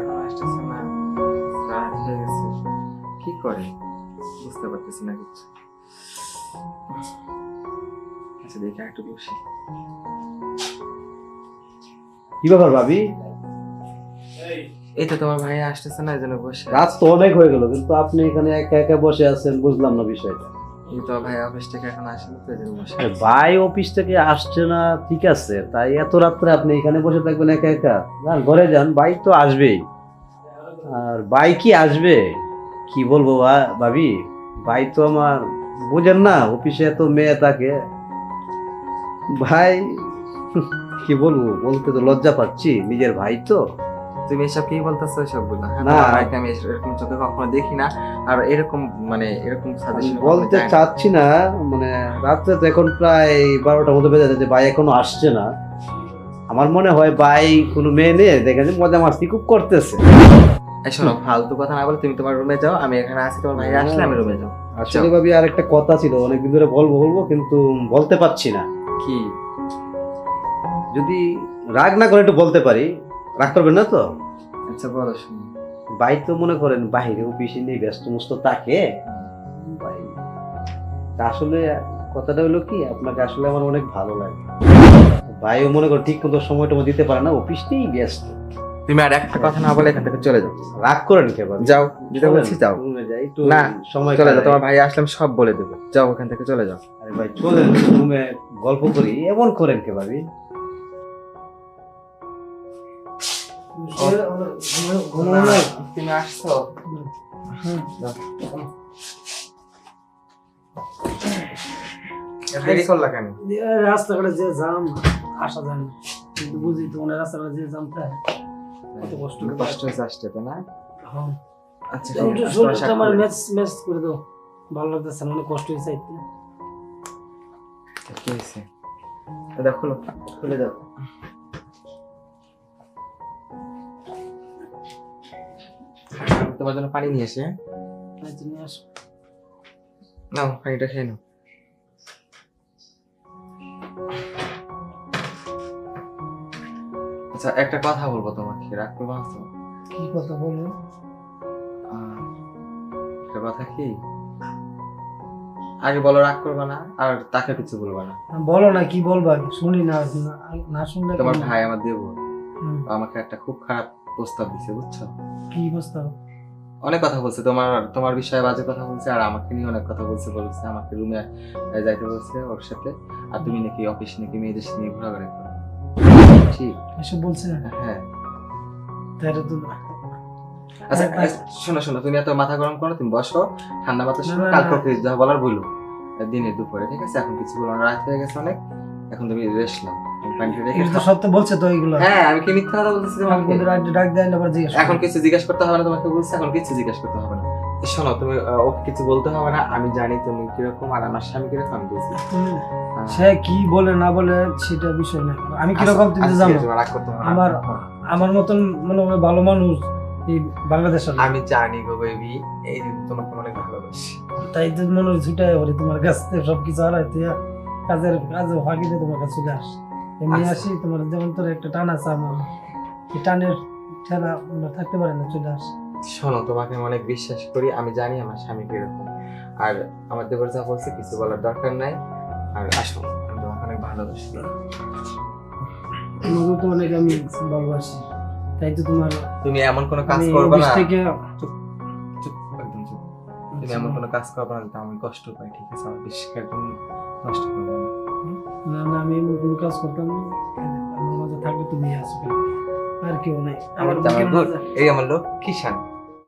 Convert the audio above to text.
এখন আসতেছে না। রাত হয়ে গেছে। কি করে? বুঝতে পারতেছি না কিছু। আচ্ছা একটু বসি। কি ব্যাপার ভাবি? এই তো তোমার ভাই আসতেছে না বসে রাত তো অনেক হয়ে গেল কিন্তু আপনি এখানে একা একা বসে আছেন বুঝলাম না বিষয়টা। কিন্তু ভাই অফিস থেকে এখন আসেনি ভাই অফিস থেকে আসছে না ঠিক আছে তাই এত রাত্রে আপনি এখানে বসে থাকবেন একা একা? না ঘরে যান ভাই তো আসবেই। আর ভাই কি আসবে? কি বলব ভাবি? ভাই তো আমার বোঝেন না অফিসে এত মেয়ে থাকে। ভাই কি বলব? বলতে তো লজ্জা পাচ্ছি নিজের ভাই তো। তুমি এসব কি বলতেছো এসব বলো হ্যাঁ, না। ভাইকে আমি এরকম চোখে কখনো দেখি না। আর এরকম মানে এরকম সাজেশন বলতে চাচ্ছি না মানে রাত্রে তো এখন প্রায় বারোটার মতো বেজে যাচ্ছে ভাই এখনও আসছে না। আমার মনে হয় ভাই কোনো মেয়ে নেই দেখে মজা মাস্তি খুব করতেছে। শোনো ফালতু কথা না বলে তুমি তোমার রুমে যাও আমি এখানে আছি তোমার ভাই আসলে আমি রুমে যাও। আসলে ভাবি আর একটা কথা ছিল অনেকদিন ধরে বলব বলব কিন্তু বলতে পারছি না। কি? যদি রাগ না করে একটু বলতে পারি রাগ করবেন না তো? আচ্ছা বলো শুনি। ভাই তো মনে করেন বাইরে অফিসে নিয়ে ব্যস্ত মস্ত থাকে। ভাই তা আসলে কথাটা হলো কি আপনাকে আসলে আমার অনেক ভালো লাগে। ভাইও মনে করো ঠিক মতো সময়টা দিতে পারে না অফিস নিয়েই ব্যস্ত। তুমি আর একটা কথা না বলে এখান থেকে চলে যাও। রাগ করেন কে ভাবি? যাও। যেটা বলছি যাও। না, সময় চলে যাও তোমার ভাই আসলে আমি সব বলে দেবো। যাও এখান থেকে চলে যাও। আরে ভাই চলেন রুমে গল্প করি এমন করেন কে ভাবি তুমি আসছো। কেন? রাস্তাঘাটে যে জাম আসা যায় না। কিন্তু বুঝি তো রাস্তাঘাটে যে জামটা তো না? হ্যাঁ। আচ্ছা একটু ঠিক আছে, শরীরটা আসো, আমার ম্যাচ ম্যাচ করে দাও। ভালো লাগতেছে না অনেক কষ্ট হয়েছে কি হয়েছে? দাদা খুলো খুলে দাও। তোমার জন্য পানি নিয়ে এসে। আইতে নিয়ে আসো। নাও পানিটা খেয়ে নাও। আচ্ছা একটা কথা বলব তোমাকে রাগ করব না তো? কি কথা বলো একটা কথা কি? আগে বলো রাগ করবে না আর তাকে কিছু বলবা না। বলো না কি বলবা? শুনি না না- শুনলে তোমার ভাই আমার দেবো। আমাকে একটা খুব খারাপ প্রস্তাব দিছে বুঝছ? কি প্রস্তাব? অনেক কথা বলছে তোমার তোমার বিষয়ে বাজে কথা বলছে আর আমাকে নিয়ে অনেক কথা বলছে বলছে আমাকে রুমে যাইতে বলছে ওর সাথে। আর তুমি নাকি অফিস নাকি মেয়েদের নিয়ে ঘোরাঘুরি করো। ঠিক এসব বলছে হ্যাঁ। তাহলে তো আচ্ছা আচ্ছা, শোনো শোনো তুমি এত মাথা গরম করো তুমি বসো ঠান্ডা মাথা না, শোনো কালকে না। যা বলার বলো দিনে দুপুরে ঠিক আছে? এখন কিছু বলো না রাত হয়ে গেছে অনেক। এখন তুমি রেস্ট নাও। হ্যাঁ না এখন কিছু জিজ্ঞেস করতে হবে না তোমাকে বলছে এখন কিছু জিজ্ঞেস করতে হবে না। শোনো তুমি আহ, ওকে কিছু বলতে হবে না আমি জানি তুমি কীরকম আর আমার স্বামী কীরকম আমি বুঝি হ্যাঁ। সে কি বলে না বলে সেটা বিষয় না আমি কীরকম তুমি আচ্ছা, জানো। আমার আমার মতন মনে হয় ভালো মানুষ এই বাংলাদেশের আমি জানি গো বেবি এই যে তোমাকে অনেক ভালোবাসি। তাই তো মনে হয় ছুটাই পড়ে তোমার কাছ থেকে সবকিছু হারাই তুই কাজের কাজে ফাঁকি দিয়ে তোমার কাছে চলে আস। এমনি আচ্ছা। আসি তোমার যেমন তোর একটা টান আছে আমার এই টানের ঠেলা আমরা থাকতে পারে না চলে আস। শোনো তোমাকে আমি অনেক বিশ্বাস করি আমি জানি আমার স্বামী কীরকম। আর আমার দেবর যা বলছে কিছু বলার দরকার নাই। আর আসো আমি তোমাকে অনেক ভালোবাসি। তোমাকে তো অনেক আমি ভালোবাসি তাই তো তোমার তুমি এমন কোনো কাজ করবে না। থেকে চুপ একদম চুপ। তুমি এমন কোনো কাজ করবে না আমি কষ্ট পাই ঠিক আছে? আমার বিশ্বাস একদম নষ্ট করবে না। না আমি এমন কোনো কাজ করতাম না। আমার মাঝে থাকলে তুমি আসবে আর কেউ নাই। আমার এই আমার লোক কিষান